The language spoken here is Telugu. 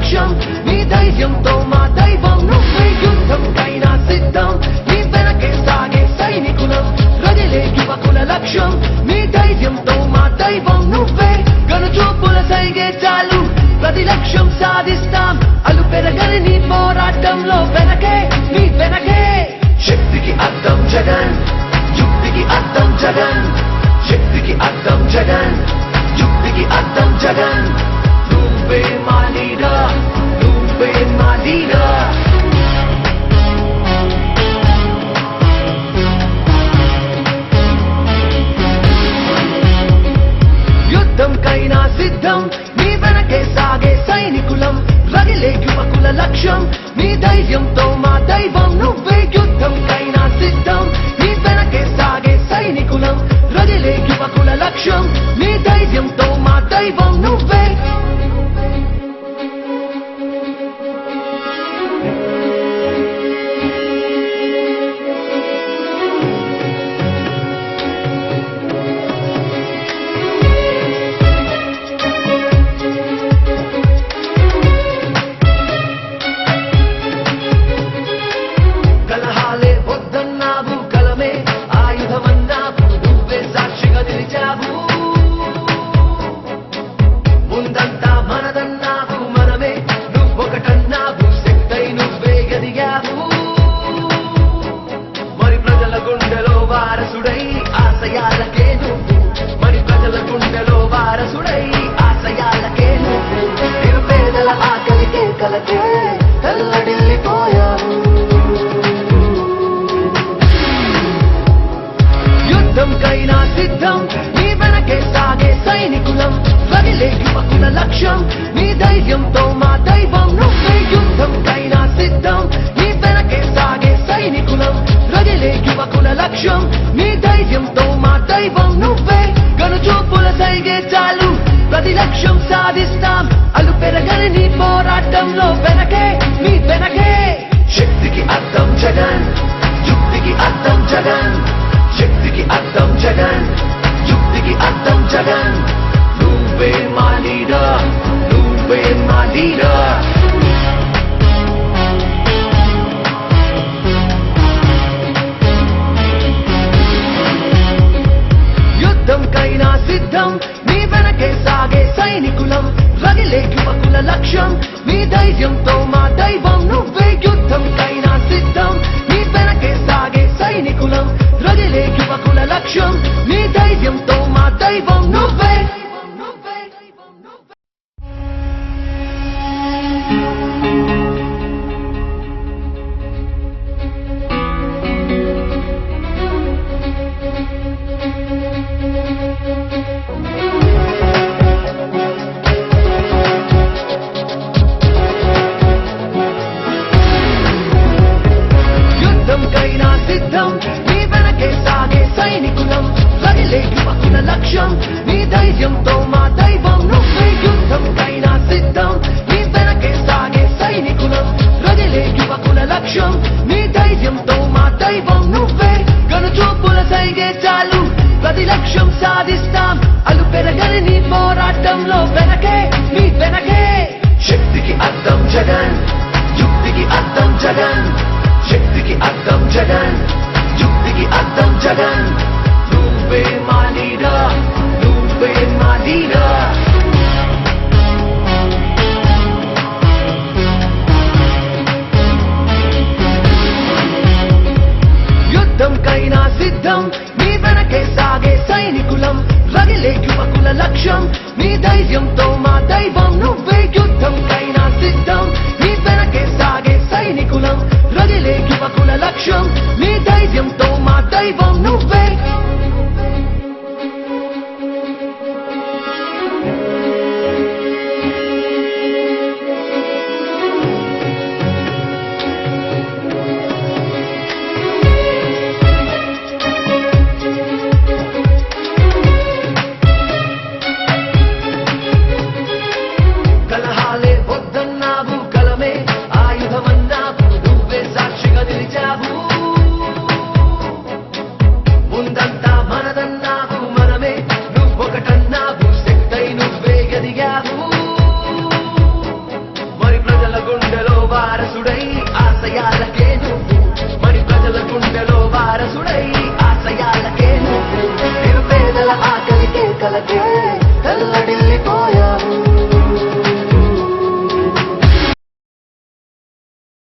లక్ష్యం నీ ధైర్యంతో మా దైవం నువ్వే యుద్ధంకైనా సిద్ధం నీ వెనకే సాగే సైనికులం రగిలే యువకుల లక్ష్యం నీ ధైర్యంతో మా దైవం నువ్వే గనుచూపుల సైగే చాలు ప్రతి లక్ష్యం సాధిస్తాం అలు పెరగని నీ పోరాటంలో వెనకే నీ వెనకే శక్తికి అర్థం జగన్ యుక్తికి అర్థం జగన్ శక్తికి అర్థం జగన్ యుక్తికి అర్థం జగన్ నువ్వే మా లీడర్ vida. యుద్ధంకైనా సిద్ధం నీ వెనకే సాగే సైనికులం రగిలే యువకుల లక్ష్యం నీ ధైర్యంతో మా దైవం నువ్వే గుండెలో వారసుడై ఆశయాలకే నువ్వు. మరి ప్రజల గుండెలో వారసుడై ఆశయాలకే నువ్వు. నిరుపేదల ఆకలికే కలకే తెల్లడిల్లిపోయావు చాలు. ప్రతి లక్ష్యం సాధిస్తాం. అలు పెరగని నీ పోరాటంలో వెనకే నీ వెనకే. శక్తికి అర్థం జగన్ యుక్తికి అర్థం జగన్. శక్తికి అర్థం జగన్ యుక్తికి అర్థం జగన్. నువ్వే మా లీడర్ నువ్వే మా లీడర్. సైనికులం రగిలే యువకుల లక్ష్యం. నీ ధైర్యంతో మా దైవం నువ్వే యుద్ధం కైనా సిద్ధం. నీ వెనకే సాగే సైనికులం రగిలే యువకుల లక్ష్యం. నీ ప్రతి లక్ష్యం సాధిస్తాం. అలు పెరగని నీ పోరాటంలో వెనకే నీ వెనకే. శక్తికి అర్థం జగన్ యుక్తికి అర్థం జగన్. శక్తికి అర్థం జగన్ యుక్తికి అర్థం జగన్. నీ ధైర్యంతో మా దైవం నువ్వే యుద్ధంకైనా సిద్ధం నీ వెనకే సాగే సైనికులం రగిలే యువకుల లక్ష్యం నీ ధైర్యంతో మా దైవం నువ్వే